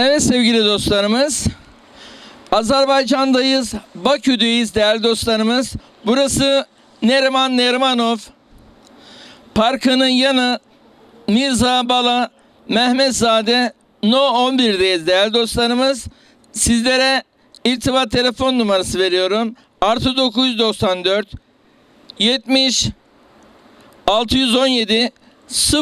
Evet sevgili dostlarımız. Azerbaycan'dayız, Bakü'deyiz değerli dostlarımız. Burası Neriman Nerimanov Parkı'nın yanı Mirza Bala Mehmetzade No 11'deyiz değerli dostlarımız. Sizlere irtibat telefon numarası veriyorum. Artı 994 70 617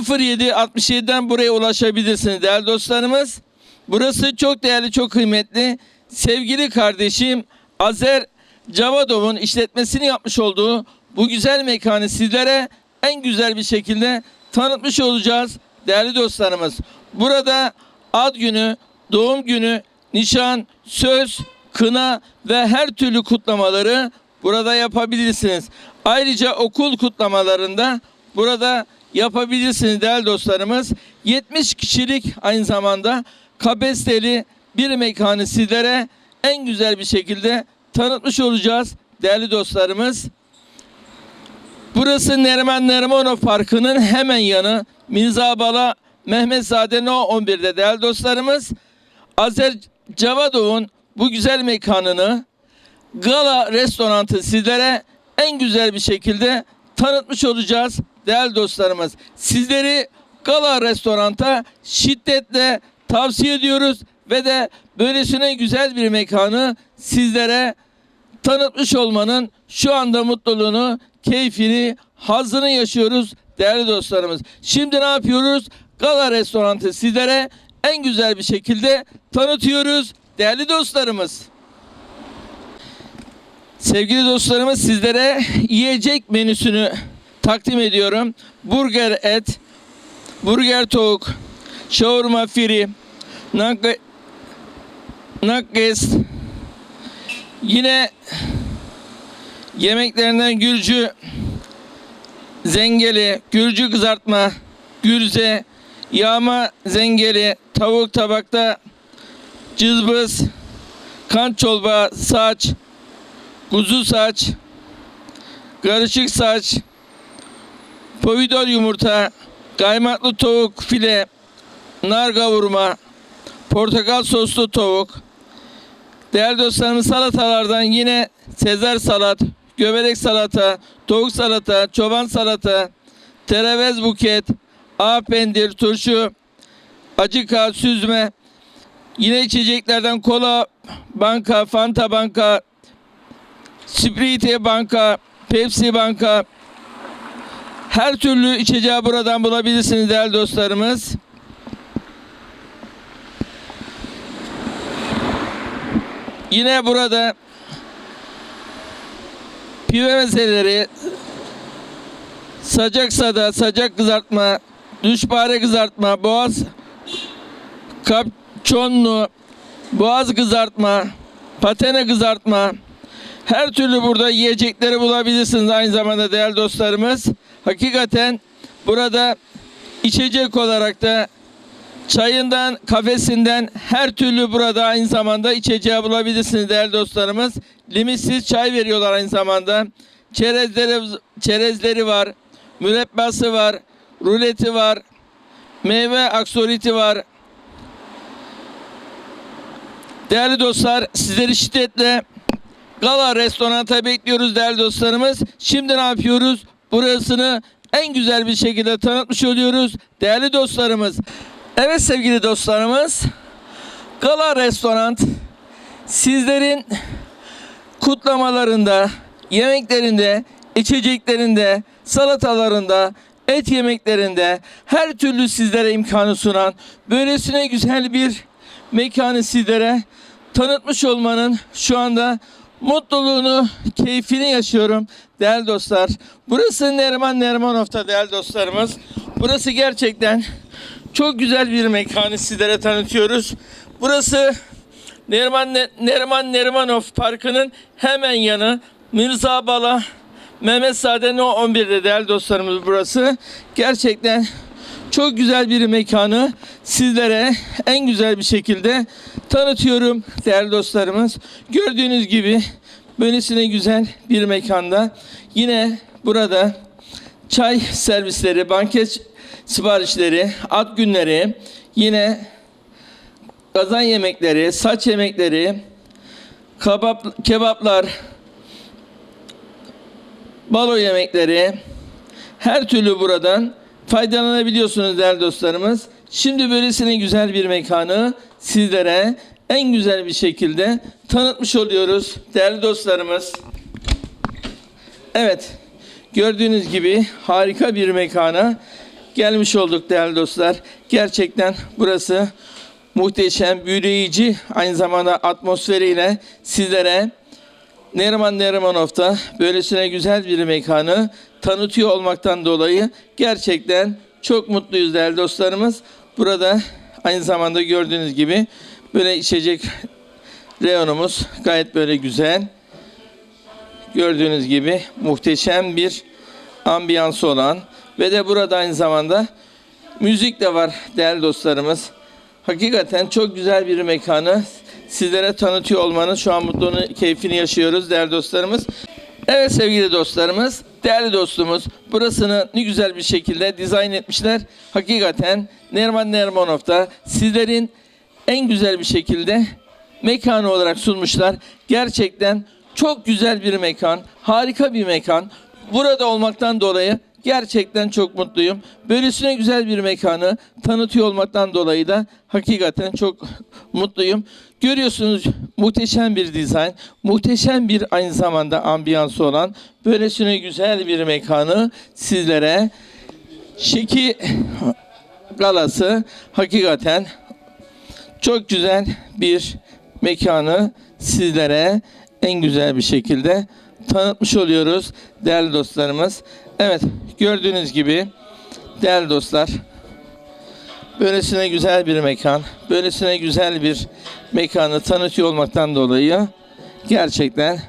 07 67'den buraya ulaşabilirsiniz değerli dostlarımız. Burası çok değerli, çok kıymetli. Sevgili kardeşim Azer Cavadov'un işletmesini yapmış olduğu bu güzel mekanı sizlere en güzel bir şekilde tanıtmış olacağız değerli dostlarımız. Burada ad günü, doğum günü, nişan, söz, kına ve her türlü kutlamaları burada yapabilirsiniz. Ayrıca okul kutlamalarında burada yapabilirsiniz değerli dostlarımız. 70 kişilik aynı zamanda kapasiteli bir mekanı sizlere en güzel bir şekilde tanıtmış olacağız değerli dostlarımız. Burası Neriman Nerimanov Parkı'nın hemen yanı Mirza Bala Mehmetzade No 11'de değerli dostlarımız. Azer Cavadov'un bu güzel mekanını Gala Restorantı sizlere en güzel bir şekilde tanıtmış olacağız değerli dostlarımız. Sizleri Gala Restorant'a şiddetle tavsiye ediyoruz ve de böylesine güzel bir mekanı sizlere tanıtmış olmanın şu anda mutluluğunu, keyfini, hazzını yaşıyoruz değerli dostlarımız. Şimdi ne yapıyoruz? Gala Restorantı sizlere en güzel bir şekilde tanıtıyoruz değerli dostlarımız. Sevgili dostlarımız sizlere yiyecek menüsünü takdim ediyorum. Burger et, burger tavuk, shawarma firi, nuggets, yine yemeklerinden Gürcü zengeli, Gürcü kızartma, gürze, yağma zengeli, tavuk tabakta, cızbız, kan çorba, saç, kuzu saç, karışık saç, pomidor yumurta, kaymaklı tavuk file, nar kavurma, portakal soslu tavuk. Değerli dostlarımız salatalardan yine Sezar salat, göbelek salata, tavuk salata, çoban salata, terevez buket, ağ turşu, acıka, süzme, yine içeceklerden kola, banka, fanta banka, Sprite banka, Pepsi banka, her türlü içeceği buradan bulabilirsiniz değerli dostlarımız. Yine burada pive mezeleri, sacak sada, sacak kızartma, düşbare kızartma, boğaz kapçonlu, boğaz kızartma, patene kızartma, her türlü burada yiyecekleri bulabilirsiniz aynı zamanda değerli dostlarımız. Hakikaten burada içecek olarak da çayından, kafesinden her türlü burada aynı zamanda içeceği bulabilirsiniz değerli dostlarımız. Limitsiz çay veriyorlar aynı zamanda. Çerezleri, çerezleri var, mürebbası var, ruleti var, meyve aksoliti var. Değerli dostlar sizleri şiddetle Gala restoranta bekliyoruz değerli dostlarımız. Şimdi ne yapıyoruz? Burasını en güzel bir şekilde tanıtmış oluyoruz değerli dostlarımız. Evet sevgili dostlarımız. Gala restoran sizlerin kutlamalarında, yemeklerinde, içeceklerinde, salatalarında, et yemeklerinde her türlü sizlere imkanı sunan böylesine güzel bir mekanı sizlere tanıtmış olmanın şu anda mutluluğunu, keyfini yaşıyorum değerli dostlar. Burası Neriman Nerimanov'ta değerli dostlarımız. Burası gerçekten çok güzel bir mekanı sizlere tanıtıyoruz. Burası Neriman, Neriman Nerimanov Parkı'nın hemen yanı Mirza Bala Mehmet Sade No 11'de değerli dostlarımız burası. Gerçekten çok güzel bir mekanı sizlere en güzel bir şekilde tanıtıyorum değerli dostlarımız. Gördüğünüz gibi böylesine güzel bir mekanda yine burada çay servisleri, banket siparişleri, ad günleri, yine kazan yemekleri, saç yemekleri, kabap, kebaplar, balo yemekleri, her türlü buradan faydalanabiliyorsunuz değerli dostlarımız. Şimdi böylesine güzel bir mekanı sizlere en güzel bir şekilde tanıtmış oluyoruz değerli dostlarımız. Evet, gördüğünüz gibi harika bir mekana gelmiş olduk değerli dostlar. Gerçekten burası muhteşem, büyüleyici, aynı zamanda atmosferiyle sizlere Neriman Nerimanov'da böylesine güzel bir mekanı tanıtıyor olmaktan dolayı gerçekten çok mutluyuz değerli dostlarımız. Burada aynı zamanda gördüğünüz gibi böyle içecek reyonumuz gayet böyle güzel. Gördüğünüz gibi muhteşem bir ambiyansı olan ve de burada aynı zamanda müzik de var değerli dostlarımız. Hakikaten çok güzel bir mekanı sizlere tanıtıyor olmanın şu an mutluluğunu, keyfini yaşıyoruz değerli dostlarımız. Evet sevgili dostlarımız, değerli dostumuz burasını ne güzel bir şekilde dizayn etmişler. Hakikaten Nerman Nermanov'da sizlerin en güzel bir şekilde mekanı olarak sunmuşlar. Gerçekten çok güzel bir mekan, harika bir mekan. Burada olmaktan dolayı gerçekten çok mutluyum. Böylesine güzel bir mekanı tanıtıyor olmaktan dolayı da hakikaten çok mutluyum. Görüyorsunuz muhteşem bir dizayn, muhteşem bir aynı zamanda ambiyansı olan böylesine güzel bir mekanı sizlere Şeki Galası hakikaten çok güzel bir mekanı sizlere en güzel bir şekilde tanıtmış oluyoruz değerli dostlarımız. Evet gördüğünüz gibi değerli dostlar böylesine güzel bir mekan, böylesine güzel bir mekanı tanıtıyor olmaktan dolayı gerçekten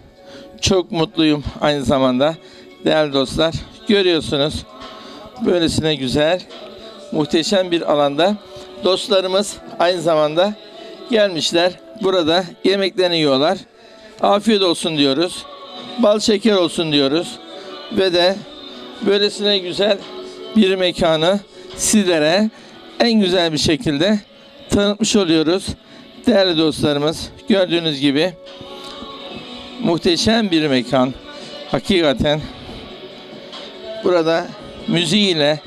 çok mutluyum aynı zamanda değerli dostlar. Görüyorsunuz böylesine güzel, muhteşem bir alanda dostlarımız aynı zamanda gelmişler. Burada yemeklerini yiyorlar. Afiyet olsun diyoruz. Bal şeker olsun diyoruz. Ve de böylesine güzel bir mekanı sizlere en güzel bir şekilde tanıtmış oluyoruz. Değerli dostlarımız gördüğünüz gibi muhteşem bir mekan. Hakikaten burada müziğiyle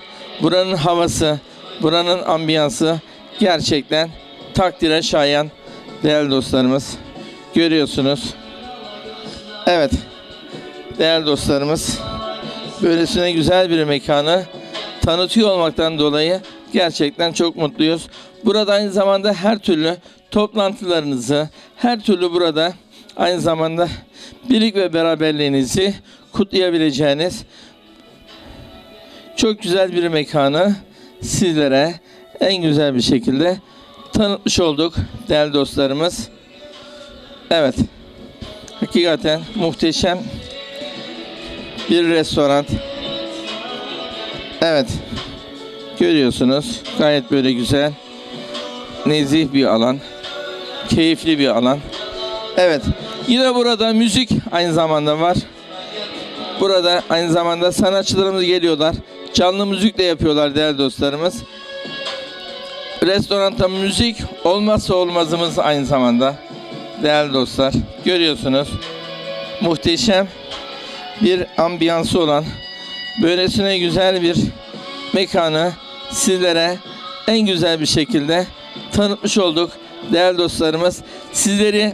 buranın havası, buranın ambiyansı gerçekten takdire şayan değerli dostlarımız. Görüyorsunuz. Evet. Değerli dostlarımız böylesine güzel bir mekanı tanıtıyor olmaktan dolayı gerçekten çok mutluyuz. Burada aynı zamanda her türlü toplantılarınızı, her türlü burada aynı zamanda birlik ve beraberliğinizi kutlayabileceğiniz çok güzel bir mekanı sizlere en güzel bir şekilde tanıtmış olduk değerli dostlarımız. Evet. Hakikaten muhteşem bir restoran. Evet. Görüyorsunuz. Gayet böyle güzel. Nezih bir alan. Keyifli bir alan. Evet. Yine burada müzik aynı zamanda var. Burada aynı zamanda sanatçılarımız geliyorlar. Canlı müzik de yapıyorlar değerli dostlarımız. Restoranda müzik olmazsa olmazımız aynı zamanda. Değerli dostlar görüyorsunuz. Muhteşem bir ambiyansı olan böylesine güzel bir mekanı sizlere en güzel bir şekilde tanıtmış olduk değerli dostlarımız. Sizleri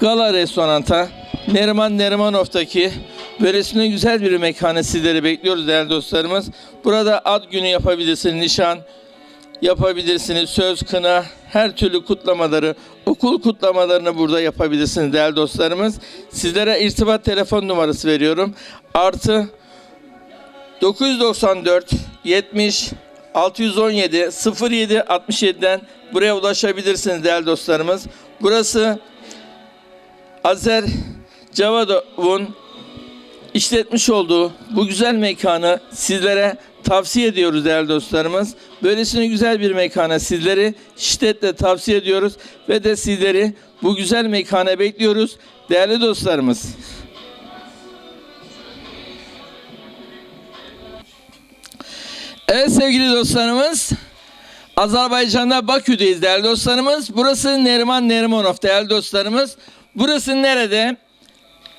Gala Restoranta Neriman Nerimanov'daki böylesine güzel bir mekanı sizleri bekliyoruz değerli dostlarımız. Burada ad günü yapabilirsiniz, nişan yapabilirsiniz, söz, kına, her türlü kutlamaları, okul kutlamalarını burada yapabilirsiniz değerli dostlarımız. Sizlere irtibat telefon numarası veriyorum. Artı 994 70 617 07 67'den buraya ulaşabilirsiniz değerli dostlarımız. Burası Azer Cavadov'un işletmiş olduğu bu güzel mekanı sizlere tavsiye ediyoruz değerli dostlarımız. Böylesine güzel bir mekana sizleri şiddetle tavsiye ediyoruz ve de sizleri bu güzel mekana bekliyoruz değerli dostlarımız. Evet sevgili dostlarımız Azerbaycan'da Bakü'deyiz değerli dostlarımız. Burası Neriman Nerimanov değerli dostlarımız. Burası nerede?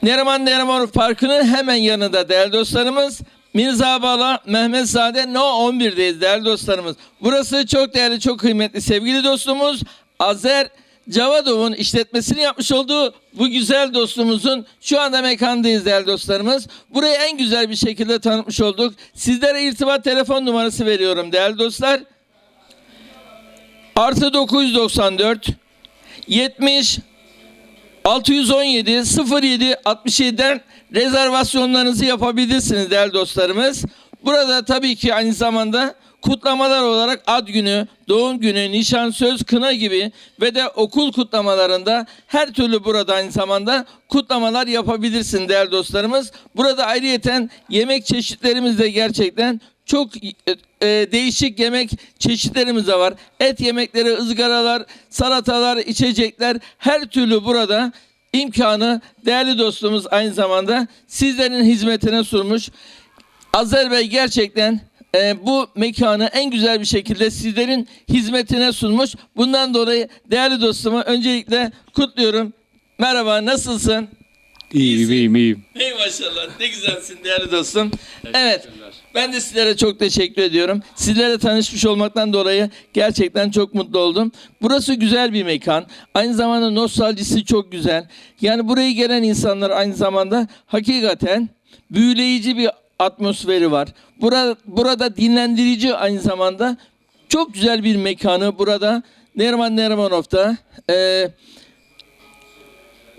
Neriman Nerimanov Parkı'nın hemen yanında değerli dostlarımız. Mirza Bala Mehmet Zade No 11'deyiz değerli dostlarımız. Burası çok değerli, çok kıymetli sevgili dostumuz Azer Cavadov'un işletmesini yapmış olduğu bu güzel dostumuzun şu anda mekandayız değerli dostlarımız. Burayı en güzel bir şekilde tanıtmış olduk. Sizlere irtibat telefon numarası veriyorum değerli dostlar. Artı 994 70 617 07 67'den rezervasyonlarınızı yapabilirsiniz değerli dostlarımız. Burada tabii ki aynı zamanda kutlamalar olarak ad günü, doğum günü, nişan, söz, kına gibi ve de okul kutlamalarında her türlü burada aynı zamanda kutlamalar yapabilirsin değerli dostlarımız. Burada ayrıyeten yemek çeşitlerimiz de gerçekten çok e, e, değişik yemek çeşitlerimiz de var. Et yemekleri, ızgaralar, salatalar, içecekler her türlü burada imkanı değerli dostumuz aynı zamanda sizlerin hizmetine sunmuş. Azer Bey gerçekten e, bu mekanı en güzel bir şekilde sizlerin hizmetine sunmuş. Bundan dolayı değerli dostumu öncelikle kutluyorum. Merhaba, nasılsın? İyiyim, iyiyim, iyiyim. Ey maşallah, ne güzelsin değerli dostum. Evet, ben de sizlere çok teşekkür ediyorum. Sizlerle tanışmış olmaktan dolayı gerçekten çok mutlu oldum. Burası güzel bir mekan. Aynı zamanda nostaljisi çok güzel. Yani buraya gelen insanlar aynı zamanda hakikaten büyüleyici bir atmosferi var. Burada, burada dinlendirici aynı zamanda çok güzel bir mekanı burada Nerman Nermanov'da eee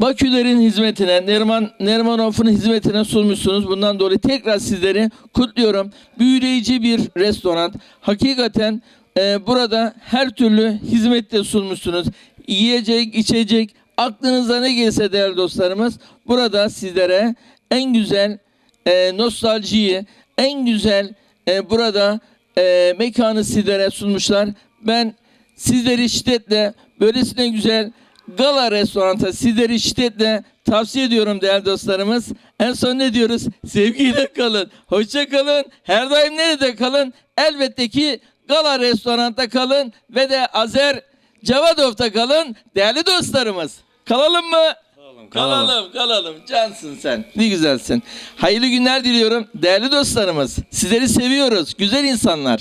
Bakülerin hizmetine, Nerman Nermanov'un hizmetine sunmuşsunuz. Bundan dolayı tekrar sizleri kutluyorum. Büyüleyici bir restoran. Hakikaten e, burada her türlü hizmette sunmuşsunuz. Yiyecek, içecek, aklınıza ne gelse değerli dostlarımız burada sizlere en güzel e, nostaljiyi, en güzel e, burada e, mekanı sizlere sunmuşlar. Ben sizleri şiddetle böylesine güzel Gala Restorant'a sizleri şiddetle tavsiye ediyorum değerli dostlarımız. En son ne diyoruz? Sevgiyle kalın, hoşça kalın, her daim nerede kalın? Elbette ki Gala Restorant'ta kalın ve de Azer Cevadov'ta kalın değerli dostlarımız. Kalalım mı? Kalalım, kalalım. Cansın sen. Ne güzelsin. Hayırlı günler diliyorum değerli dostlarımız. Sizleri seviyoruz. Güzel insanlar.